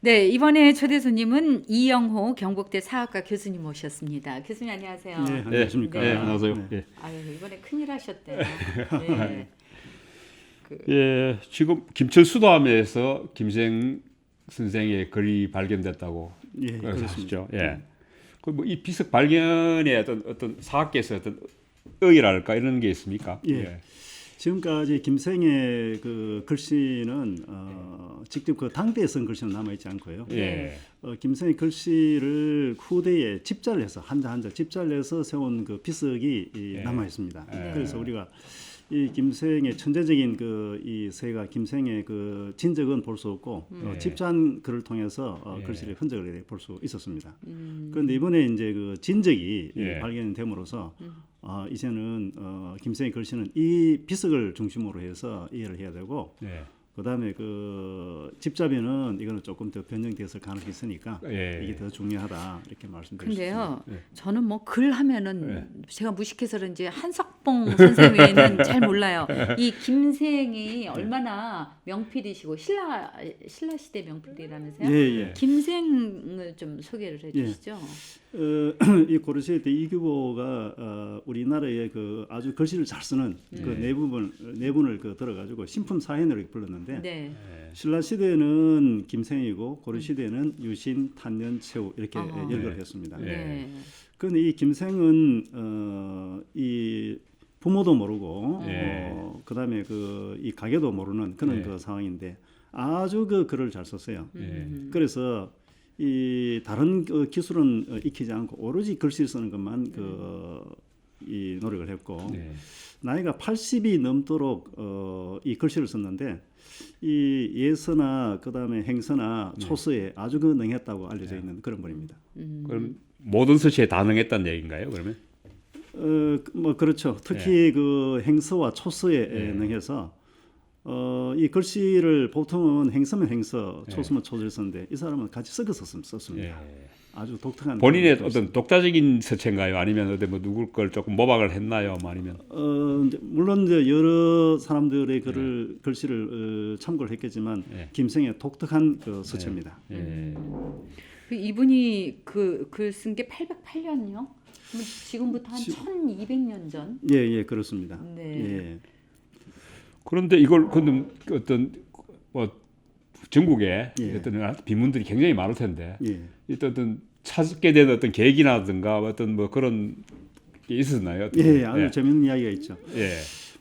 네, 이번에 초대 손님은 이영호 경북대 사학과 교수님 모셨습니다. 교수님 안녕하세요. 네, 안녕하십니까. 네, 안녕하세요. 네. 예. 아유, 이번에 큰일 하셨대요. 네. 그, 예, 지금 김천 수도함에서 김생 선생의 글이 발견됐다고 예. 하시죠. 예. 그뭐이 비석 발견의 어떤 어떤 사학계에서 어떤 의의랄까 이런 게 있습니까? 예. 지금까지 김생의 그 글씨는 어, 직접 그 당대에 쓴 글씨는 남아 있지 않고요. 예. 어, 김생의 글씨를 후대에 집자를 해서 한자 한자 집자를 해서 세운 그 비석이 이 예. 남아 있습니다. 예. 그래서 우리가 이 김생의 천재적인 그 이 세가 김생의 그 진적은 볼 수 없고 어, 예. 집자한 글을 통해서 어, 예. 글씨의 흔적을 볼 수 있었습니다. 음, 그런데 이번에 이제 그 진적이 예. 발견됨으로써 음. 어, 이제는 어, 김생의 글씨는 이 비석을 중심으로 해서 이해를 해야 되고 예. 그다음에 그 집자면은 이거는 조금 더 변경됐을 가능성이 있으니까 예. 이게 더 중요하다 이렇게 말씀드리겠습니다. 근데요, 네. 저는 뭐 글 하면은 네. 제가 무식해서 그런지 한석봉 선생 외에는 잘 몰라요. 이 김생이 얼마나 명필이시고 신라 신라 시대 명필이라면서요? 예, 예. 김생 을 좀 소개를 해주시죠. 어, 이 고려시대 때 이규보가 어, 우리나라의 그 아주 글씨를 잘 쓰는 그 네. 네 부분 네 분을 그 들어가지고 신품 사hen으로 불렀는데 네. 신라 시대는 김생이고 고려 시대는 유신, 탄년, 최후 이렇게 아하. 연결을 네. 했습니다. 네. 네. 그런데 이 김생은 어, 이 부모도 모르고 네. 어, 그다음에 그 이 가게도 모르는 그런 네. 그 상황인데 아주 그 글을 잘 썼어요. 음. 그래서 이 다른 그 기술은 어, 익히지 않고 오로지 글씨 쓰는 것만 그이 노력을 했고 네. 나이가 80이 넘도록 어, 이 글씨를 썼는데 이 예서나 그다음에 행서나 네. 초서에 아주 그 능했다고 알려져 있는 그런 분입니다. 음. 그럼 모든 서치에 다 능했다는 얘기인가요? 그러면? 어, 그- 뭐 그렇죠. 특히 그 행서와 초서에 네. 능해서 어, 이 글씨를 보통은 행서면 행서, 네. 초서면 썼는데 이 사람은 같이 섞어서 썼- 썼습니다. 예. 아주 독특한 본인의 어떤 독자적인 서체인가요? 아니면 어디 뭐 누굴 걸 조금 모방을 했나요? 뭐 아니면 어, 이제 물론 이제 여러 사람들의 글을 글씨를 어, 참고를 했겠지만 네. 김생의 독특한 그 서체입니다. 예. 그 이분이 그 글 쓴 게 808년요? 지금부터 한 지- 1200년 전? 예, 예, 그렇습니다. 네. 예. 그런데 이걸 근데 어떤 뭐 전국에 예. 어떤 비문들이 굉장히 많을 텐데 예. 어떤 어떤 찾게 된 어떤 계기라든가 어떤 뭐 그런 게 있었나요? 예, 아주 예. 재밌는 이야기가 있죠. 예.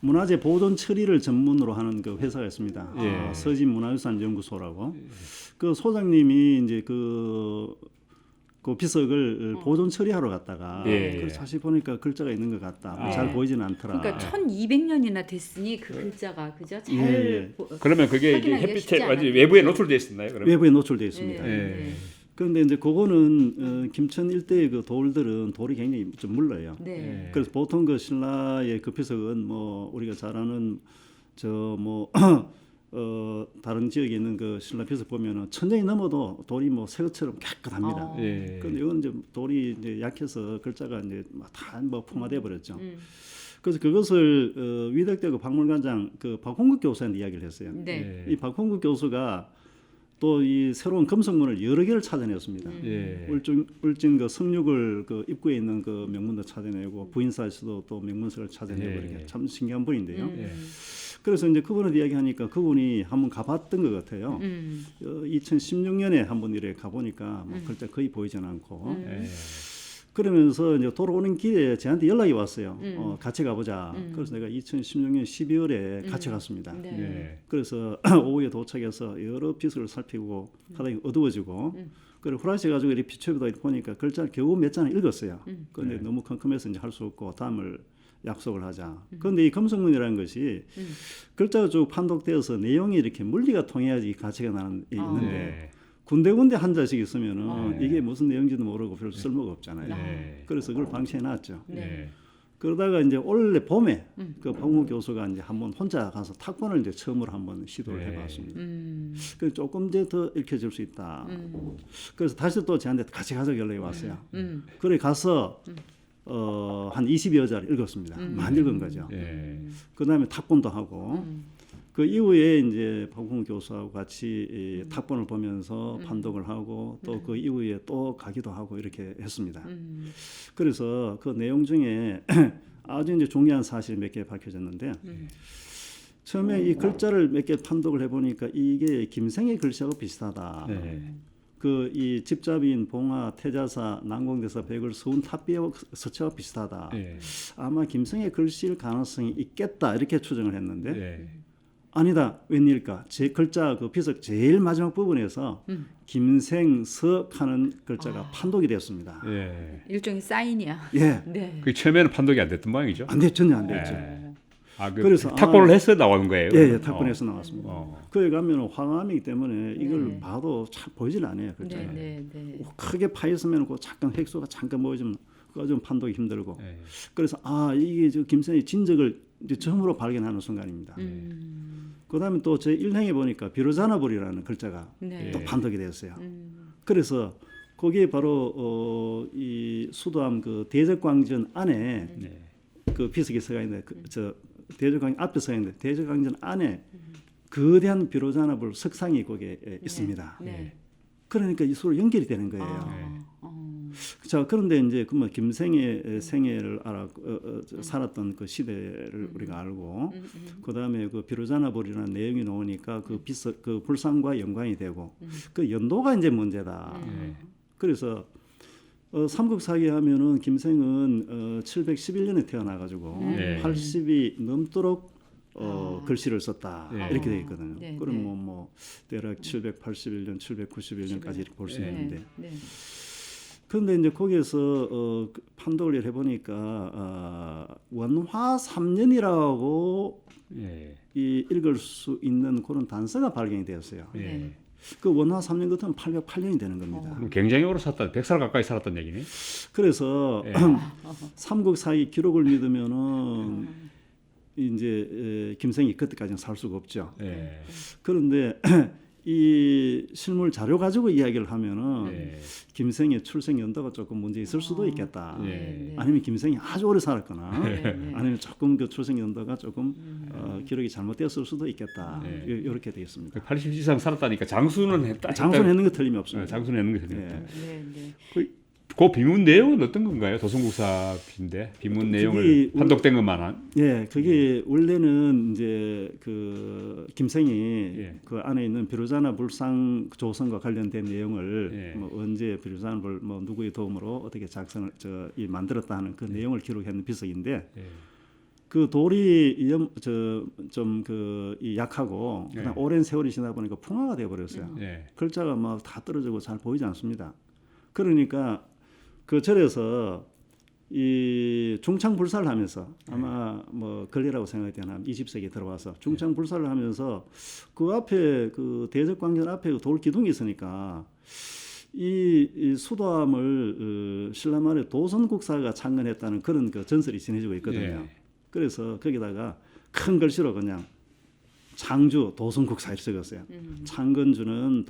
문화재 보존 처리를 전문으로 하는 그 회사가 있습니다. 예. 아, 서진 문화유산 연구소라고. 그 소장님이 이제 그, 그 비석을 보존 처리하러 갔다가 예, 그 예. 자세히 보니까 글자가 있는 것 같다. 아. 잘 보이지는 않더라. 그러니까 1200년이나 됐으니 그 글자가 그죠? 잘 예, 예. 보- 그러면 그게 이제 확인하기가 쉽지 햇빛에 완전. 외부에 노출돼 있었나요? 그러면? 외부에 노출되어 있습니다. 예, 예. 네. 그런데 이제 그거는 어, 김천 일대의 그 돌들은 돌이 굉장히 좀 물러요. 네. 예. 그래서 보통 그 신라의 그 비석은 뭐 우리가 잘 아는 저뭐 어, 다른 지역에 있는 그 신라 비석 보면은 천장이 넘어도 돌이 뭐 새것처럼 깨끗합니다. 어. 예. 근데 이건 이제 돌이 이제 약해서 글자가 이제 다뭐 풍화돼 버렸죠. 음. 그래서 그것을 어, 위덕대고 박물관장 그 박홍국 교수한테 이야기를 했어요. 네. 예. 이 박홍국 교수가 또 이 새로운 금속문을 여러 개를 찾아냈습니다. 음. 예. 울진 울진 그 성육을 그 입구에 있는 그 명문도 찾아내고 부인사에서도 또 명문석을 찾아내고 예. 이렇게 참 신기한 분인데요. 음. 예. 그래서 이제 그분한테 이야기하니까 그분이 한번 가봤던 것 같아요. 음. 어, 2016년에 한번 이래 가보니까 뭐 글자 거의 보이지는 않고 음. 예. 그러면서 이제 돌아오는 길에 저한테 연락이 왔어요. 음. 어, 같이 가보자. 음. 그래서 내가 2016년 12월에 같이 갔습니다. 네. 예. 그래서 오후에 도착해서 여러 비석을 살피고 하다 어두워지고 음. 그리고 후라시 가지고 이렇게 비춰보다 보니까 글자를 겨우 몇 장을 읽었어요. 음. 그런데 네. 너무 컴컴해서 이제 할 수 없고 다음을 약속을 하자. 그런데 이 금속문이라는 것이 음. 글자가 쭉 판독되어서 내용이 이렇게 물리가 통해야지 이 가치가 나는 게 아. 있는데 예. 군데군데 한 자씩 있으면은 아. 이게 무슨 내용인지도 모르고 별 쓸모가 없잖아요. 예. 그래서 그걸 방치해 놨죠. 네. 예. 그러다가 이제 올해 봄에 음. 그 박무 교수가 이제 한번 혼자 가서 탁본을 이제 처음으로 한번 시도를 네. 해봤습니다. 음. 그 조금 이제 더 읽혀질 수 있다. 음. 그래서 다시 또 저한테 같이 가자고 연락이 왔어요. 음. 그래 가서 어, 한 20여 자를 읽었습니다. 음. 많이 읽은 거죠. 예. 그 다음에 탁본도 하고 음. 그 이후에 이제 박홍 교수하고 같이 이 탁본을 보면서 판독을 하고 또 그 이후에 또 가기도 하고 이렇게 했습니다. 음. 그래서 그 내용 중에 아주 이제 중요한 사실 몇 개 밝혀졌는데 음. 처음에 이 글자를 몇 개 판독을 해보니까 이게 김생의 글씨하고 비슷하다. 네. 그 이 집잡이인 봉화, 태자사, 난공대사, 백을, 서운, 탑비하고 서체와 비슷하다. 네. 아마 김생의 글씨일 가능성이 있겠다 이렇게 추정을 했는데 네. 아니다 웬일일까? 제 글자 그 비석 제일 마지막 부분에서 음. 김생석 하는 글자가 아. 판독이 되었습니다. 예. 일종의 사인이야. 예, 네. 그 처음에는 판독이 안 됐던 모양이죠. 안 됐, 전혀 안 됐죠. 예. 아, 그 그래서 탁본을 아- 해서 나오는 거예요. 예, 예, 그럼? 탁본에서 어. 나왔습니다. 어. 거기 가면 화감이기 때문에 이걸 네. 봐도 잘 보이질 않아요. 글자. 네, 가 네, 네. 크게 파였으면 그 잠깐 획수가 잠깐 보여주면 그거 좀 판독이 힘들고 예. 그래서 아 이게 저 김선의 진적을 이제 처음으로 발견하는 순간입니다. 음. 그다음에 또 제 일행에 보니까 비로자나불이라는 글자가 네. 또 판독이 됐어요. 음. 그래서 거기에 바로 어, 이 수도암 그 대적광전 안에 네. 그 비석이 서가 있는데 그, 저 대적광 앞에 서 있는데 대적광전 안에 거대한 비로자나불 석상이 거기에 예, 있습니다. 네. 그러니까 이 서로 연결이 되는 거예요. 아, 어. 자 그런데 이제 그뭐 김생의 생애를 알아 어, 어, 저 살았던 그 시대를 우리가 알고 음, 음. 그 다음에 그 비로자나불이라는 내용이 나오니까 그 비석 그 불상과 연관이 되고 그 연도가 이제 문제다. 예. 그래서 어, 삼국 사기 하면은 김생은 어, 711년에 태어나 가지고 네. 80이 넘도록 어, 아. 글씨를 썼다 네. 이렇게 되어 있거든요. 네, 그럼 네. 뭐, 뭐 대략 781년, 791년까지 이렇게 볼 수 네. 있는데 네. 그런데 이제 거기에서 어, 그 판독을 해보니까 아, 원화 3년이라고 예. 이 읽을 수 있는 그런 단서가 발견이 되었어요. 예. 네. 그 원화 3년 같으면 808년이 되는 겁니다. 어. 그럼 굉장히 오래 살았다. 100살 가까이 살았던 얘기네. 그래서 예. 삼국사의 기록을 믿으면은 음. 이제 에, 김생이 그때까지는 살 수가 없죠. 예. 그런데 이 실물 자료 가지고 이야기를 하면은 예. 김생의 출생 연도가 조금 문제 있을 수도 어. 있겠다. 예. 네. 아니면 김생이 아주 오래 살았거나 네, 네. 아니면 조금 그 출생 연도가 조금 음. 어, 기록이 잘못되었을 수도 있겠다. 네. 이렇게 되겠습니다. 80 이상 살았다니까 장수는 했다. 장수했는 거 틀림이 어, 없습니다. 장수는 했는 게 예. 되겠다. 네, 네. 그, 그 비문 내용은 어떤 건가요? 도성국사인데 비문 그게 내용을 판독된 것만 한. 예, 그게 원래는 이제 그 김생이 예. 그 안에 있는 비로자나 불상 조선과 관련된 내용을 예. 뭐 언제 비로자나 불뭐 누구의 도움으로 어떻게 작성을 저이 만들었다 하는 그 내용을 기록했는 비석인데 예. 그 돌이 저좀그 약하고 그다음 예. 오랜 세월이 지나 보니까 풍화가 돼 버렸어요. 예. 글자가 막 다 떨어지고 잘 보이지 않습니다. 그러니까 그 절에서 이 중창 불사를 하면서 아마 뭐 권리라고 생각이 되나 20세기에 들어와서 중창 불사를 하면서 그 앞에 그 대적광전 앞에 그 돌 기둥이 있으니까 이, 이 수도함을 어, 신라 말에 도선국사가 창건했다는 그런 그 전설이 전해지고 있거든요. 예. 그래서 거기다가 큰 글씨로 그냥 창주 도선국사 이렇게 적었어요. 음. 창건주는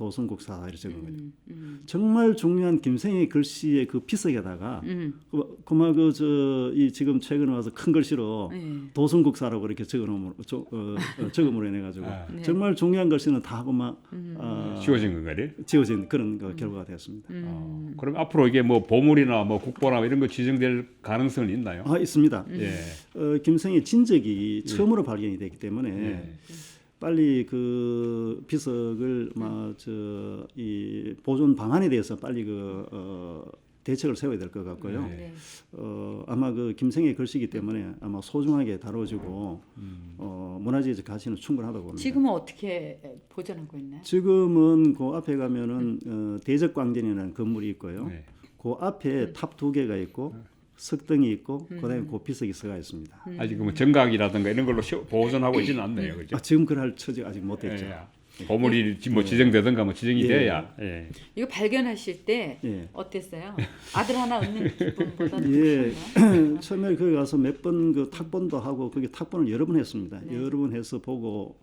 적은 거예요. 음. 음. 정말 중요한 김생의 글씨의 그 비석에다가 음. 그- 그마 그저이 지금 최근에 와서 큰 글씨로 네. 도선국사라고 이렇게 적어놓음으로 저- 어, 어, 적음으로 인해 가지고 아. 네. 정말 중요한 글씨는 다 그만 음. 어, 지워진 건가요? 지워진 그런 그 결과가 되었습니다. 음. 어, 그럼 앞으로 이게 뭐 보물이나 뭐 국보나 이런 거 지정될 가능성은 있나요? 아 있습니다. 예. 어, 김생의 진적이 처음으로 발견이 됐기 때문에 예. 빨리 그 비석을 막저이 보존 방안에 대해서 빨리 그 어, 대책을 세워야 될 것 같고요. 네. 네. 어, 아마 그 김생의 글씨기 때문에 아마 소중하게 다뤄지고 음. 어, 문화재적 가치는 충분하다고 봅니다. 지금은 어떻게 보존하고 있나요? 지금은 그 앞에 가면은 어, 대적광전이라는 건물이 있고요. 네. 그 앞에 탑두 개가 있고 석등이 있고 음. 그다음에 그 비석이 서가 있습니다. 아직 뭐 정각이라든가 이런 걸로 시- 보존하고 있지는 않네요, 그죠? 아, 지금 그럴 처지가 아직 못 됐죠. 예. 보물이 지- 뭐 지정되든가 뭐 지정이 예. 돼야. 예. 이거 발견하실 때 예. 어땠어요? 아들 하나 얻는 기분보다 더 예. 처음에 거기 가서 몇 번 그 탁본도 하고 거기 탁본을 여러 번 했습니다. 네. 여러 번 해서 보고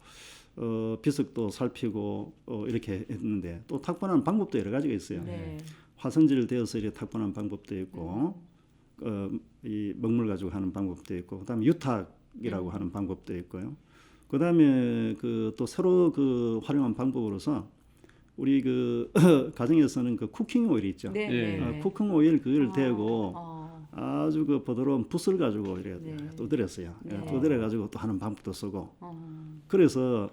어, 비석도 살피고 어, 이렇게 했는데 또 탁본하는 방법도 여러 가지가 있어요. 네. 화성질 되어서 이렇게 탁본하는 방법도 있고 어, 이 먹물 가지고 하는 방법도 있고 그다음에 유탁이라고 하는 방법도 있고요. 그다음에 그 또 새로 그 활용한 방법으로서 우리 그 가정에서는 그 쿠킹 오일 있죠. 네, 예. 네, 아, 네. 쿠킹 오일 그걸 어, 대고 어, 아주 그 부드러운 붓을 가지고 이렇게 네. 두드렸어요. 예, 네. 두드려 가지고 또 하는 방법도 쓰고 어, 그래서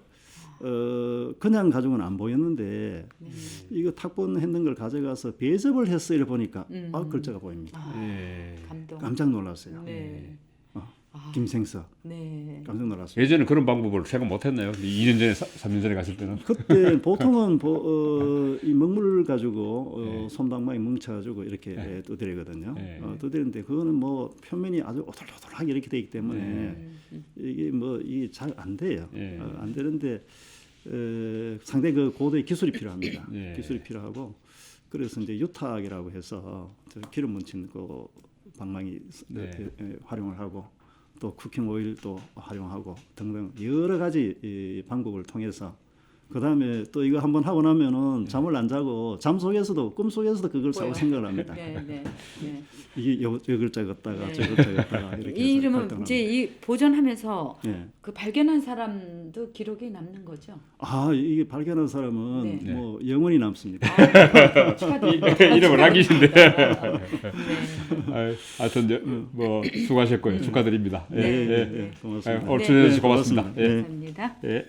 어 그냥 가지고는 안 보였는데 네. 이거 탁본 했는 걸 가져가서 배접을 했어 이래 보니까 음. 아 글자가 보입니다. 아, 예. 감동. 깜짝 놀랐어요. 네. 어, 아, 김생서 네. 깜짝 놀랐어요. 예전에 그런 방법을 생각 못했나요? 2년 전에, 3년 전에 갔을 때는. 그때 보통은 보, 어, 이 먹물 가지고 어, 네. 솜방망이 뭉쳐가지고 이렇게 네. 두드리거든요. 네. 어, 두드리는데 그거는 뭐 표면이 아주 오돌오돌하게 이렇게 되기 때문에. 이게 뭐 이게 잘 안 돼요. 예. 어, 안 되는데 에, 상당히 그 고도의 기술이 필요합니다. 예. 기술이 필요하고 그래서 이제 유탁이라고 해서 저 기름 뭉친 그 방망이 네. 활용을 하고 또 쿠킹 오일도 활용하고 등등 여러 가지 이 방법을 통해서 그 다음에 또 이거 한번 하고 나면은 네. 잠을 안 자고 잠 속에서도 꿈 속에서도 그걸. 사고 생각을 합니다. 네, 네, 네. 이게 요, 요 글자 갖다가 네. 저 글자 갖다가 이렇게 이 해서 이름은 이제 합니다. 이 보존하면서 예. 그 발견한 사람도 기록에 남는 거죠. 아 이게 발견한 사람은 네. 뭐 영원히 남습니다. 아, 축하드립니다. 이름을 남기신데. 네. 아유, 하여튼 뭐 수고하셨고요. 축하드립니다. 예, 네. 예. 예, 예, 고맙습니다. 아유, 오늘 네. 출연해 주셔서 네, 고맙습니다. 예. 감사합니다. 예.